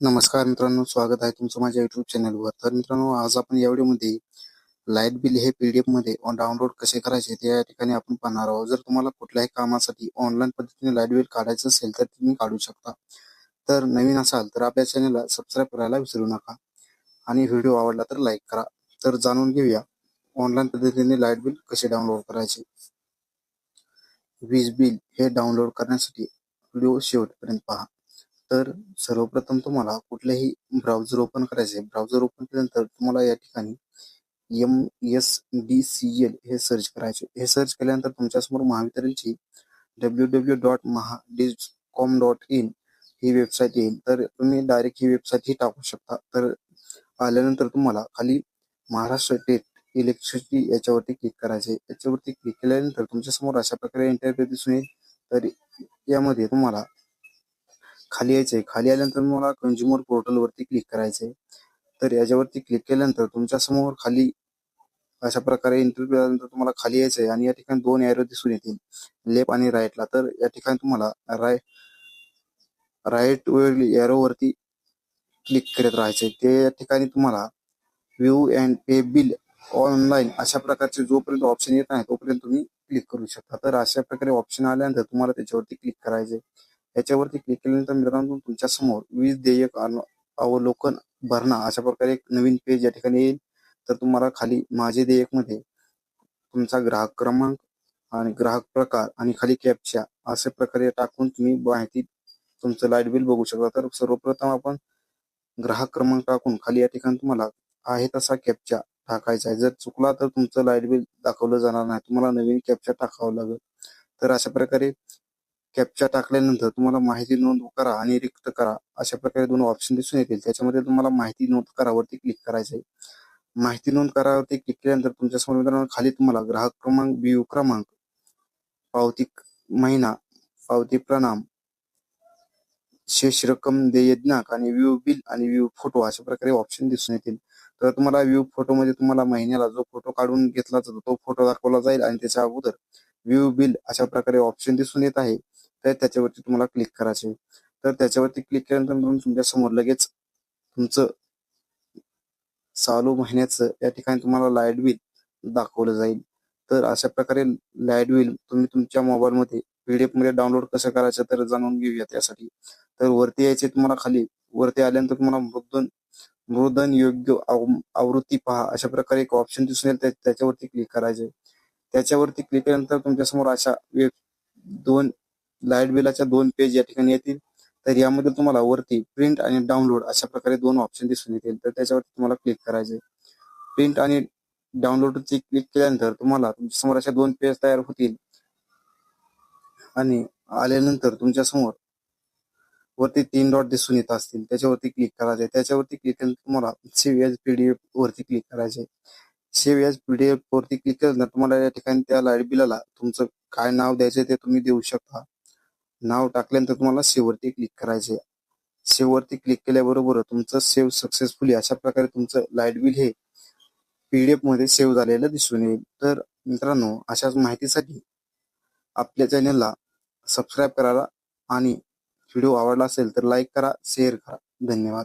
नमस्कार मित्रांनो स्वागत आहे तुमचं माझ्या युट्यूब चॅनलवर तर मित्रांनो आज आपण या व्हिडिओमध्ये लाइट बिल हे पीडीएफमध्ये डाउनलोड कसे करायचे ते या ठिकाणी आपण पाहणार आहोत. जर तुम्हाला कुठल्याही कामासाठी ऑनलाईन पद्धतीने लाइट बिल काढायचं असेल तर तुम्ही काढू शकता. तर नवीन असाल तर आपल्या चॅनलला सबस्क्राईब करायला विसरू नका. आणि व्हिडिओ आवडला तर लाईक करा. तर जाणून घेऊया ऑनलाईन पद्धतीने लाइट बिल कसे डाउनलोड करायचे. वीज बिल हे डाउनलोड करण्यासाठी व्हिडिओ शेवटपर्यंत पहा. तर सर्वप्रथम तुम्हाला कुठलेही ब्राउझर ओपन करायचे ब्राउझर ओपन केल्यानंतर तुम्हाला या ठिकाणी M S D C L हे सर्च करायचे हे सर्च केल्यानंतर तुमच्यासमोर महावितरणची W W dot Maha com dot in he website येईल. तर तुम्ही डायरेक्ट ही वेबसाईट ही टाकू शकता. तर आल्यानंतर तुम्हाला खाली महाराष्ट्र स्टेट इलेक्ट्रिसिटी याच्यावरती क्लिक करायचे याच्यावरती क्लिक केल्यानंतर तुमच्यासमोर अशा प्रकारे इंटरव्ह्यू दिसून येईल. तर यामध्ये तुम्हाला खाली यायचंय. खाली आल्यानंतर मला कंझ्युमर पोर्टल वरती क्लिक करायचंय. तर याच्यावरती क्लिक केल्यानंतर तुमच्यासमोर खाली अशा प्रकारे इंटरव्ह्यू आल्यानंतर तुम्हाला खाली यायचंय आणि या ठिकाणी दोन एरो दिसून येतील. लेफ्ट आणि राईटला तर या ठिकाणी तुम्हाला राय राईट एरो वरती क्लिक करत राहायचे ते या ठिकाणी तुम्हाला view and pay bill online अशा प्रकारचे जोपर्यंत ऑप्शन येत नाही तोपर्यंत तुम्ही क्लिक करू शकता. तर अशा प्रकारे ऑप्शन आल्यानंतर तुम्हाला त्याच्यावरती क्लिक करायचे याच्यावरती क्लिक केल्यानंतर मित्रांनो तुमच्यासमोर वीज देयक अवलोकन भरणा अशा प्रकारे एक नवीन पेज या ठिकाणी येईल. तर तुम्हाला खाली माझे देयकमध्ये तुमचा ग्राहक क्रमांक आणि ग्राहक प्रकार आणि खाली कॅपच्या अशा प्रकारे टाकून तुम्ही माहिती तुमचं लाइट बिल बघू शकता. तर सर्वप्रथम आपण ग्राहक क्रमांक टाकून खाली या ठिकाणी तुम्हाला आहे तसा कॅपच्या टाकायचा आहे. जर चुकला तर तुमचं लाइट बिल दाखवलं जाणार नाही. तुम्हाला नवीन कॅपच्या टाकावं लागेल. तर अशा प्रकारे कॅप्चा टाकल्यानंतर तुम्हाला माहिती नोंद करा आणि रिक्त करा. अशा प्रकारे दोन ऑप्शन दिसून येतील. त्याच्यामध्ये तुम्हाला माहिती नोंद करावरती क्लिक करायचं आहे माहिती नोंद करावरती क्लिक केल्यानंतर तुमच्यासमोर खाली तुम्हाला ग्राहक क्रमांक बियू क्रमांक पावती महिना पावती प्रणाम शेष रक्कम देय दिनांक आणि व्ह्यू बिल आणि व्ह्यू फोटो अशा प्रकारे ऑप्शन दिसून येतील. तर तुम्हाला व्ह्यू फोटो मध्ये तुम्हाला महिन्याला जो फोटो काढून घेतला जातो तो फोटो दाखवला जाईल आणि त्याच्या अगोदर व्ह्यू बिल अशा प्रकारे ऑप्शन दिसून येत आहे. तर त्याच्यावरती तुम्हाला क्लिक करायचे तर त्याच्यावरती क्लिक केल्यानंतर तुमच्यासमोर लगेच तुमचं चालू महिन्याचं या ठिकाणी तुम्हाला लाइट बिल दाखवलं जाईल. तर अशा प्रकारे लाइट बिल तुम्ही तुमच्या मोबाईलमध्ये पीडीएफमध्ये डाउनलोड कसं करायचं तर जाणून घेऊया त्यासाठी तर वरती यायचे तुम्हाला खाली. वरती आल्यानंतर तुम्हाला मृदन मृदन योग्य आवृत्ती पहा. अशा प्रकारे एक ऑप्शन दिसून येईल. त्याच्यावरती क्लिक करायचे त्याच्यावरती क्लिक केल्यानंतर तुमच्यासमोर अशा वेब दोन लाइट बिलाच्या दोन पेज या ठिकाणी येतील. तर यामध्ये तुम्हाला वरती प्रिंट आणि डाउनलोड अशा प्रकारे दोन ऑप्शन दिसून येतील. तर त्याच्यावरती तुम्हाला क्लिक करायचे प्रिंट आणि डाउनलोडची क्लिक केल्यानंतर तुम्हाला तुमच्यासमोर अशा दोन पेज तयार होतील. आणि आल्यानंतर तुमच्यासमोर वरती तीन डॉट दिसून येत असतील. त्याच्यावरती क्लिक करायचे त्याच्यावरती क्लिक केल्यानंतर तुम्हाला सेव्ह एज पीडीएफ वरती क्लिक करायचे सेव्ह एज पीडीएफ वरती क्लिक केल्यानंतर तुम्हाला या ठिकाणी त्या लाइट बिलाला तुमचं काय नाव द्यायचं ते तुम्ही देऊ शकता. नाव टाकल्यानंतर तुम्हाला सेव्ह क्लिक करायचे सेव्ह क्लिक केल्याबरोबर तुमचं सेव्ह सक्सेसफुली अशा प्रकारे तुमचं लाइट बिल हे पीडीएफमध्ये सेव्ह झालेलं दिसून येईल. तर मित्रांनो अशाच माहितीसाठी आपल्या चॅनलला सबस्क्राईब करायला आणि व्हिडिओ आवडला असेल तर लाईक करा शेअर करा. धन्यवाद.